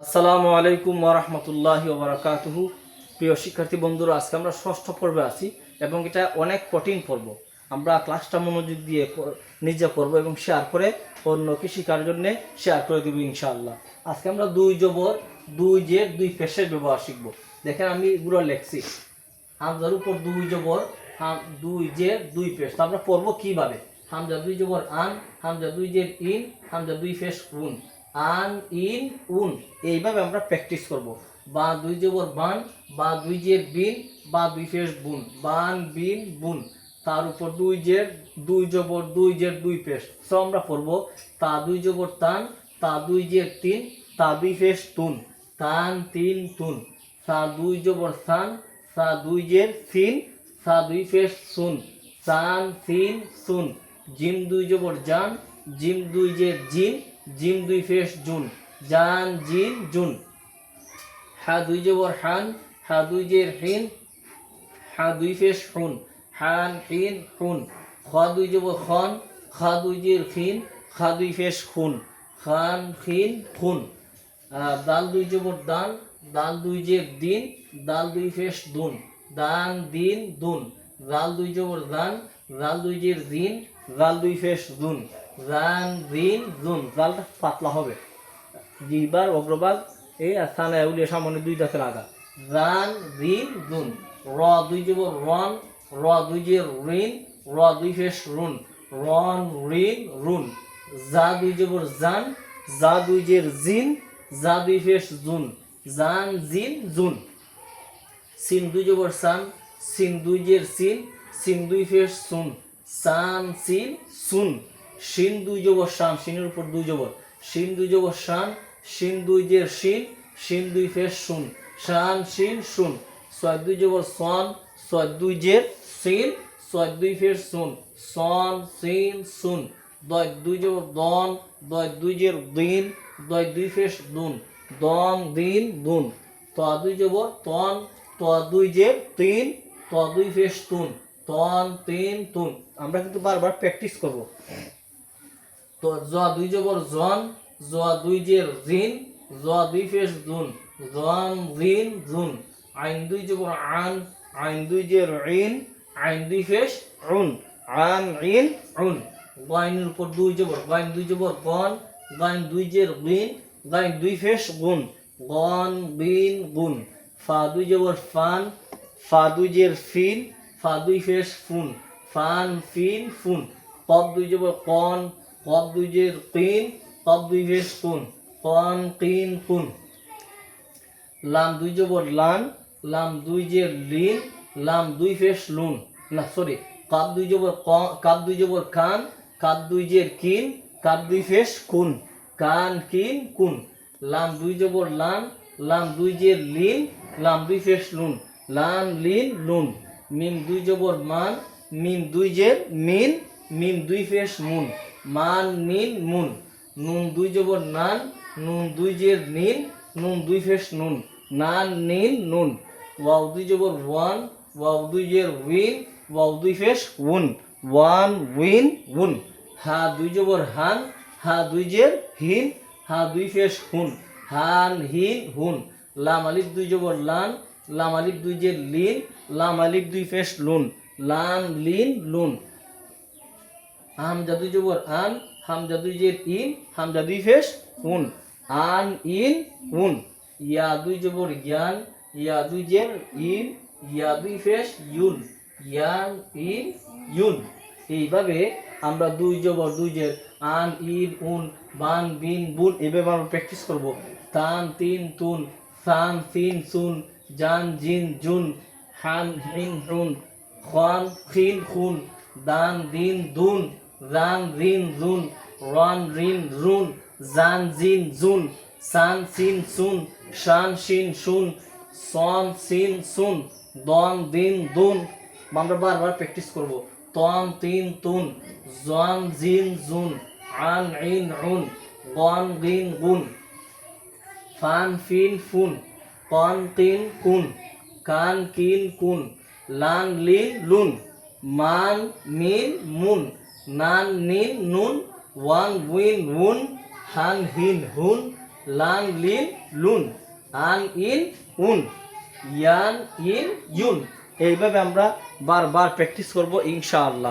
আসসালামু আলাইকুম ওরহমতুল্লাহি ওবরাকাতুহু প্রিয় শিক্ষার্থী বন্ধুরা, আজকে আমরা ষষ্ঠ পর্বে আছি এবং এটা অনেক কঠিন পর্ব। আমরা ক্লাসটা মনোযোগ দিয়ে নিজে করব এবং শেয়ার করে অন্য কৃষিকার জন্য শেয়ার করে দেবো ইনশাআল্লাহ। আজকে আমরা দুই জবর, দুই জের, দুই পেশের ব্যবহার শিখব। দেখেন আমি এগুলো লেখছি। হামজার উপর দুই জবর, হাম দুই জের, দুই পেশ। তো আমরা পড়ব কীভাবে? হামজা দুই জবর আন হামজা দুই জের ইন হামজা দুই ফেস উন। আন ইন উন এইভাবে আমরা প্র্যাকটিস করব বা দুই জবর বান বা দুই জের বিন বা দুই ফেস বুন বান বিন বুন তার উপর দুই জের দুই জবর দুই জের দুই পেশ সো আমরা পড়ব তা দুই জবর তান তা দুই জের তিন তা দুই ফেস তুন তান তিন তুন সা দুই জবর সান সা দুই জের সিন সা দুই ফেস সুন সান সিন সুন জিম দুই জবর জান জিম দুই জের জিন জিম দুই ফেস, জুন। জান, জিন, জুন। হা দুই জবর হান। হা দুই জের হিন। হা দুই ফেস, হুন। হান, হিন, হুন। খা দুই জবর খন। খা দুই জের খিন খা দুই ফেস, খুন। খান খিন। খুন দাল দুই জবর দান। দাল দুই জের দিন। দাল দুই ফেস, দুন। দান, দিন, দুন। রাল দুই জবর দান। রাল দুই জের দিন রাল দুই ফেস, দুন। রান দিন দুন রালটা পাতলা হবে। জিবার অগ্রভাগ এই আর স্থানে উলিয়ে সামনে দুই দাঁতে লাগা রান রিন দুন র দুই জবর রন র দুই জের রিন র দুই ফেস রুন রন রিন রুন যা দুই জবর জান। যা দুই জের জিন জা দুই ফেস জুন। জান, জিন, জুন। সিন দুই জবর সান। সিন দুই জের সিন সিন দুই ফেস সুন সান, সিন সুন শিন দুই জবর শান, শিনের উপর দুই জবর শিন দুই জবর শান, শিন দুই জের শিন শিন দুই ফেস শুন। শান, শিন, শুন। ছয় দুই জবর সন, ছয় দুই জের সিন ছয় দুই ফেস শুন। সন সিন শুন। দয় দুই জবর দন, দয় দুই জের দিন, দয় দুই ফেস দুন। দন, দিন, দুন। ত দুই জবর তন, ত দুই জের তিন, ত দুই ফেস তুন তন, তিন, তুন। আমরা কিন্তু বারবার প্র্যাকটিস করব। তো জ দুই জবর জন জ দুই জের রিন জ দুই ফেস দুন জন রিন জুন আইন দুই জবর আন আইন দুই জের রিন আইন দুই ফেস উন আন রিন উন গাইনের উপর দুই জবর গাইন দুই জবর গন গাইন দুই জের গিন গাইন দুই ফেস গুন গন বিন গুন ফা দুই জবর ফান ফা দুই জের ফিন ফা দুই ফেস ফুন ফান ফিন ফুন কব দুই জবর কন কব দুই জের কিন কব দুই ফেস কুন কন কিন কুন লাম দুই জবর লান, লাম দুই জের লিন, লাম দুই ফেস লুন। না সরি কাপ দুই জবর কাপ দুই জবর কান, কাপ দুই জের কিন, কাপ দুই ফেস কুন কান, কিন কুন লাম দুই জবর লান, লাম দুই জের লিন, লাম দুই ফেস লুন। লান, লিন, লুন। মিম দুই জবর মান, মিম দুই জের মিন, মিম দুই ফেস মুন। মান, মিন মুন নুন দুই জবর নান, নুন দুই জের নিন নুন দুই ফেস নুন। নান নিন নুন। ওয়াও দুই জবর ওয়ান, ওয়াও দুই জের উইন, ওয়াও দুই ফেস উন। ওয়ান, উইন, উন। হা দুই জবর হান, হা দুই জের হিন, হা দুই ফেস হুন। হান, হিন, হুন। লাম দুই জবর লান, লাম দুই জের লিন, লাম দুই ফেস লুন। লান, লিন, লুন। হামজা দুই জবর, আন হামজা দুই জের, ইন হামজা দুই ফেস, উন। আন, ইন, উন। ইয়া দুই জবর জ্ঞান ইয়া দুই জের, ইন। ইয়া দুই ফেস, ইউন। ইয়ান, ইন, ইউন। এইভাবে আমরা দুই জবর, দুই জের, আন, ইন, উন, বান, বিন, বুন, এভাবে আমরা প্র্যাকটিস করব। তান, তিন, তুন, সান, সিন, সুন, জান, জিন, জুন, হান, হিন, হুন খান খিন খুন, দান, দিন, দুন। রান রিন রুন রন রিন রুন জান জিন জুন, সান সিন সুন, শান শিন শুন সন সিন সুন, দন দিন দুন। আমরা বারবার প্র্যাকটিস করব। তন তিন তুন, জন জিন জুন, আন ইন উন, গন গিন গুন। ফান ফিন ফুন, কন তিন কুন, কান কিন কুন, লান লিন লুন, মান মিন মুন। নান নিন নুন ওয়ান উইন উন হান হিন হুন লান লিন লুন আন ইন উন, ইয়ান ইন ইউন। এইভাবে আমরা বারবার প্র্যাকটিস করব ইনশাআল্লাহ।